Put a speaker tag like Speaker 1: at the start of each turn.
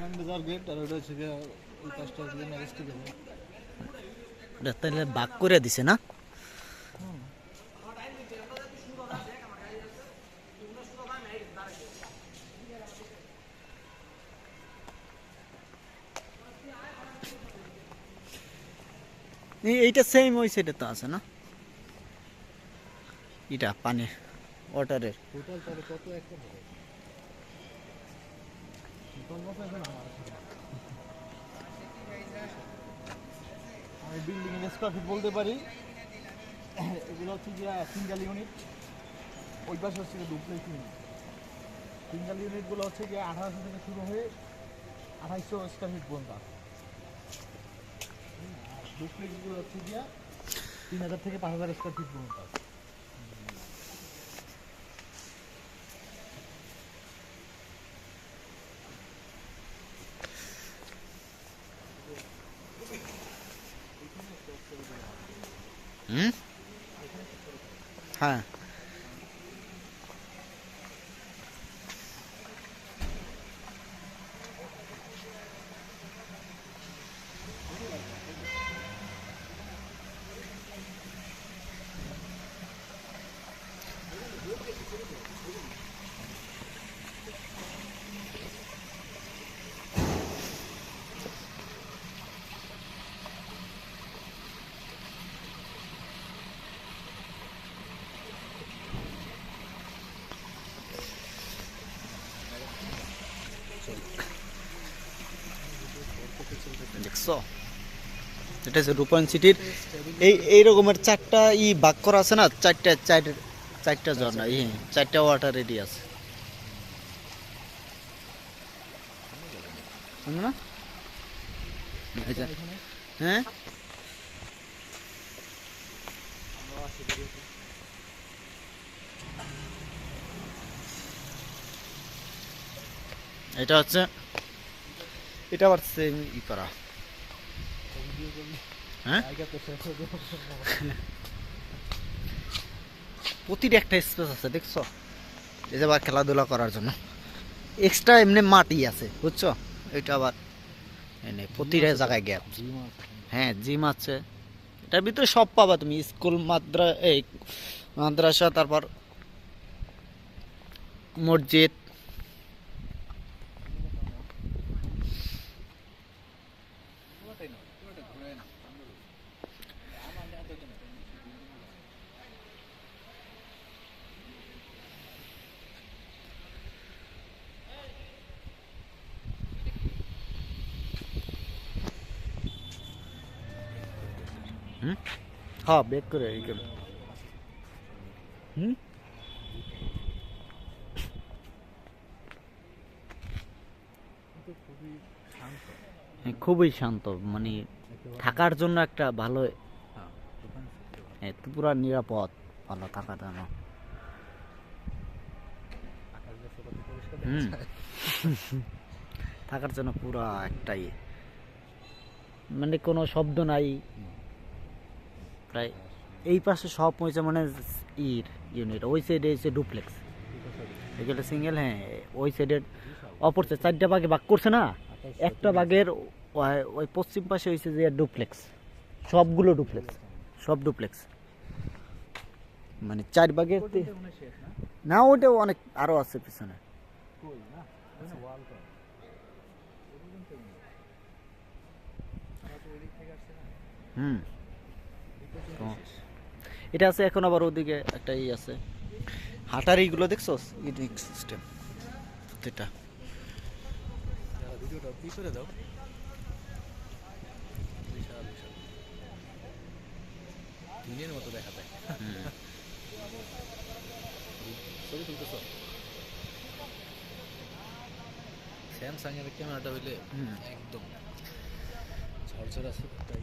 Speaker 1: বিমান বাজার গেট আর ওটা হচ্ছে ওই পাঁচটা দিয়ে ম্যারেজটি দেবো
Speaker 2: এটা তাহলে বাক করে দিছে না? এইটা সেম ওই সাইডে তো আছে না? এটা পানি ওয়াটারের
Speaker 1: টোটাল কত একটা হবে টোটাল কত হবে না আমার কাছে? আমি বিল্ডিং স্কোয়ার ফিট বলতে পারি এগুলো হচ্ছে যে সিঙ্গেল ইউনিট ওই পাশে হচ্ছে ডুপ্লেক্স ইউনিট সিঙ্গেল ইউনিটগুলো হচ্ছে গিয়ে আঠারোশো থেকে শুরু হয়ে আঠাইশশো স্কোয়ার ফিট পর্যন্ত ডুপ্লেক্সগুলো হচ্ছে গিয়ে তিন হাজার থেকে পাঁচ হাজার স্কোয়ার ফিট পর্যন্ত আছে।
Speaker 2: হুম হ্যাঁ এটা হচ্ছে রূপায়ণ সিটির। এই এই রকমের চারটা ই বাক করা আছে না, চারটা, চার, চারটা ঝর্ণা, ই, চারটা ওয়াটার রেডি আছে। না? হ্যাঁ? এটা হচ্ছে এটা আবার সেম ই করা। হ্যাঁ। প্রতিটা একটা স্পেস আছে দেখছ? এই যে আবার খেলাধুলা করার জন্য। এক্সট্রা এমনি মাটি আছে বুঝছ? এটা আবার এনে প্রতিটা জায়গায় গ্যাপ হ্যাঁ জিম আছে। এটার ভিতরে সব পাবা তুমি স্কুল মাদ্রা এই মাদ্রাসা তারপর মসজিদ হুম? হ্যাঁ বেক করে এই করে। হুম?
Speaker 1: খুবই শান্ত
Speaker 2: হ্যাঁ, খুবই শান্ত মানে থাকার জন্য একটা ভালো
Speaker 1: হ্যাঁ,
Speaker 2: পুরা নিরাপদ ভালো থাকার জন্য। থাকার জন্য পুরা একটাই মানে কোনো শব্দ নাই। প্রায় এই পাশে সব হয়েছে মানে ইর ইউনিট ওই সাইডে হচ্ছে ডুপ্লেক্স এগুলো সিঙ্গেল হ্যাঁ ওই সাইডের অপর side, চারটা বাঘে ভাগ করছে না একটা বাঘের ওই- পশ্চিম পাশে হয়েছে যে ডুপ্লেক্স সবগুলো ডুপ্লেক্স সব ডুপ্লেক্স মানে চার
Speaker 1: শেষ না?
Speaker 2: ওটাও অনেক আরও আছে পিছনে। হুম তো এটা আছে এখন আবার ওদিকে একটা ই আছে। হাঁটার এইগুলো দেখছ ইডিক সিস্টেম।
Speaker 1: করে দাও বিশাল দিনের মতো দেখা যায়। ছবি তুলতেছ? স্যামসাং এর ক্যামেরাটা হইলে একদম ঝরঝর আছে তাই